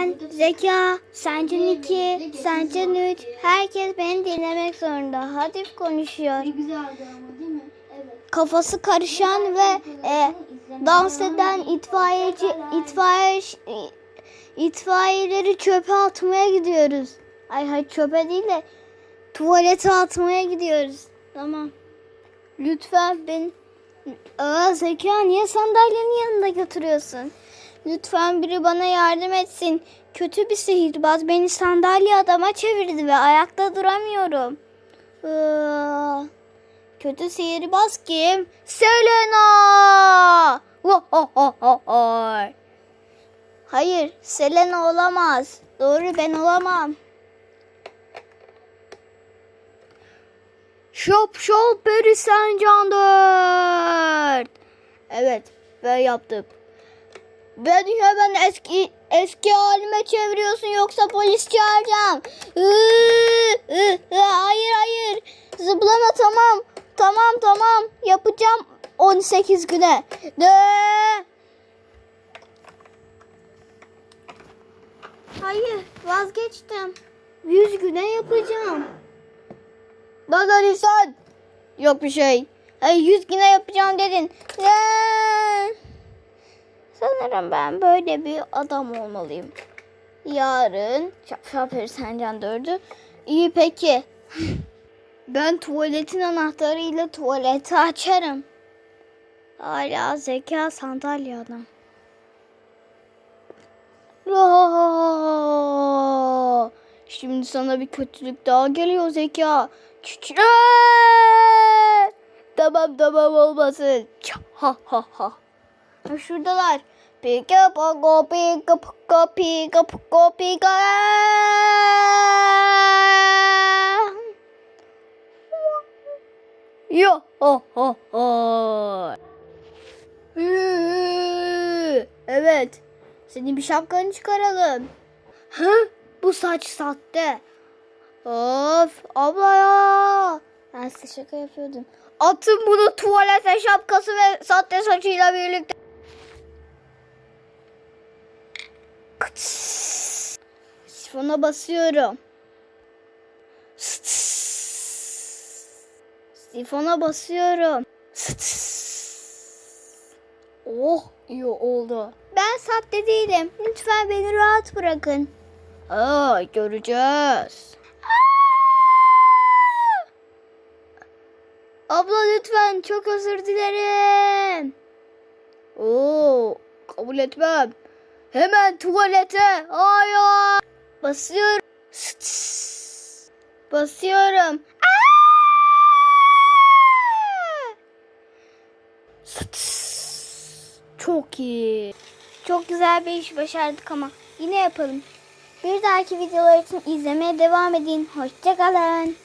ben, Zeka, Sencan 2, Sencan 3. Herkes beni dinlemek zorunda. Hafif konuşuyor. Kafası karışan ve e, dans eden itfaiyeci, itfaiye, itfaiyeleri çöpe atmaya gidiyoruz. Ay hayır çöpe değil de tuvalete atmaya gidiyoruz. Tamam. Lütfen ben... Aa Zeka niye sandalyenin yanında götürüyorsun? Lütfen biri bana yardım etsin. Kötü bir sihirbaz beni sandalye adama çevirdi ve ayakta duramıyorum. Aa, kötü sihirbaz kim? Selena! Hayır, Selena olamaz. Doğru ben olamam. Şop şop beri sen can dört. Evet ben yaptım. Beni hemen eski eski halime çeviriyorsun yoksa polis çağıracağım. Hayır hayır. Zıplama tamam. Tamam tamam. Yapacağım 18 güne. De. Hayır vazgeçtim. 100 güne yapacağım. Bana lisan. Yok bir şey. Ay 100 güne yapacağım dedin. Ne? Sanırım ben böyle bir adam olmalıyım. Yarın Şapşal Sencan dördü. İyi peki. Ben tuvaletin anahtarıyla tuvaleti açarım. Hala zeka sandalye adam. Aa, Şimdi sana bir kötülük daha geliyor zeka. Kükre! Tamam tamam olmasın. Ça, Ha ha ha. Ha, Şuradalar. Pika poko pika poko pika poko pika. Yo ho ho ho. Hı, Evet. Senin bir şapkanı çıkaralım. Hı? Bu saç sahte. Of abla ya. Ben size şaka yapıyordum. Atın bunu tuvalete şapkası ve sahte saçıyla birlikte. Sifona basıyorum. Sifona basıyorum. Oh iyi oldu. Ben sahte değilim. Lütfen beni rahat bırakın. Aa, göreceğiz. Abla lütfen çok özür dilerim. Oo, kabul etmem. Hemen tuvalete. Hayır. Basıyorum. Basıyorum. Çok iyi. Çok güzel bir iş başardık ama yine yapalım. Bir dahaki videolar için izlemeye devam edin. Hoşçakalın.